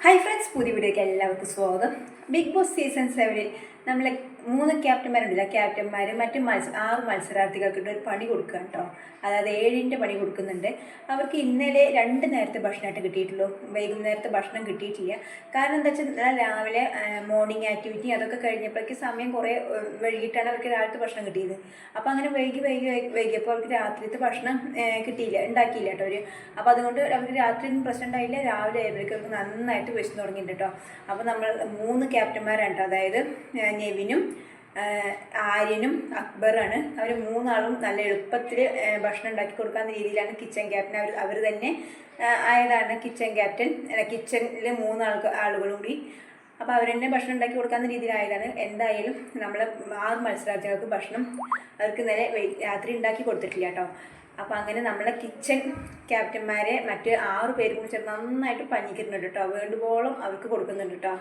Hi friends പുതിയ വീഡിയോയ്ക്ക് എല്ലാവർക്കും സ്വാഗതം. ബിഗ് ബോസ് സീസൺ സെവനിൽ നമ്മളെ മൂന്ന് ക്യാപ്റ്റന്മാരുണ്ടല്ലോ ക്യാപ്റ്റന്മാർ മറ്റു മത്സ ആറ് മത്സരാർത്ഥികൾക്കിട്ട് ഒരു പണി കൊടുക്കുക കേട്ടോ അതായത് ഏഴിന്റെ പണി കൊടുക്കുന്നുണ്ട്. അവർക്ക് ഇന്നലെ രണ്ട് നേരത്തെ ഭക്ഷണമായിട്ട് കിട്ടിയിട്ടുള്ളൂ. വൈകുന്നേരത്തെ ഭക്ഷണം കിട്ടിയിട്ടില്ല. കാരണം എന്താ വെച്ചാൽ രാവിലെ മോർണിംഗ് ആക്ടിവിറ്റി അതൊക്കെ കഴിഞ്ഞപ്പോഴേക്ക് സമയം കുറേ വൈകിട്ടാണ് അവർക്ക് രാവിലത്തെ ഭക്ഷണം കിട്ടിയത്. അപ്പോൾ അങ്ങനെ വൈകി വൈകി വൈകി- വൈകിയപ്പോൾ അവർക്ക് രാത്രിത്തെ ഭക്ഷണം കിട്ടിയില്ല ഉണ്ടാക്കിയില്ല കേട്ടോ അവർ അപ്പോൾ അതുകൊണ്ട് അവർക്ക് രാത്രിയൊന്നും പ്രശ്നം ഉണ്ടായില്ല. രാവിലെ ആയപ്പോഴേക്കും അവർക്ക് നന്നായിട്ട് വിശന്ന് തുടങ്ങിയിട്ടുണ്ട് കേട്ടോ അപ്പോൾ നമ്മൾ മൂന്ന് ക്യാപ്റ്റന്മാരാണ് അതായത് നെവിനും ആര്യനും അക്ബറാണ്. അവർ മൂന്നാളും നല്ല എളുപ്പത്തിൽ ഭക്ഷണം ഉണ്ടാക്കി കൊടുക്കാവുന്ന രീതിയിലാണ് കിച്ചൺ ക്യാപ്റ്റൻ അവർ അവർ തന്നെ ആയതാണ് കിച്ചൺ ക്യാപ്റ്റൻ കിച്ചണിൽ മൂന്നാൾക്ക് ആളുകളും കൂടി. അപ്പോൾ അവർ തന്നെ ഭക്ഷണം ഉണ്ടാക്കി കൊടുക്കാവുന്ന രീതിയിലായതാണ്. എന്തായാലും നമ്മളെ ആറ് മത്സരാർത്ഥികൾക്ക് ഭക്ഷണം അവർക്ക് നേരെ രാത്രി ഉണ്ടാക്കി കൊടുത്തിട്ടില്ല കേട്ടോ അപ്പോൾ അങ്ങനെ നമ്മളെ കിച്ചൺ ക്യാപ്റ്റന്മാരെ മറ്റ് ആറ് പേര് കൂടി ചേർന്ന് നന്നായിട്ട് പഞ്ഞിക്കുന്നുണ്ട് കേട്ടോ വേണ്ടുവോളം അവർക്ക് കൊടുക്കുന്നുണ്ട് കേട്ടോ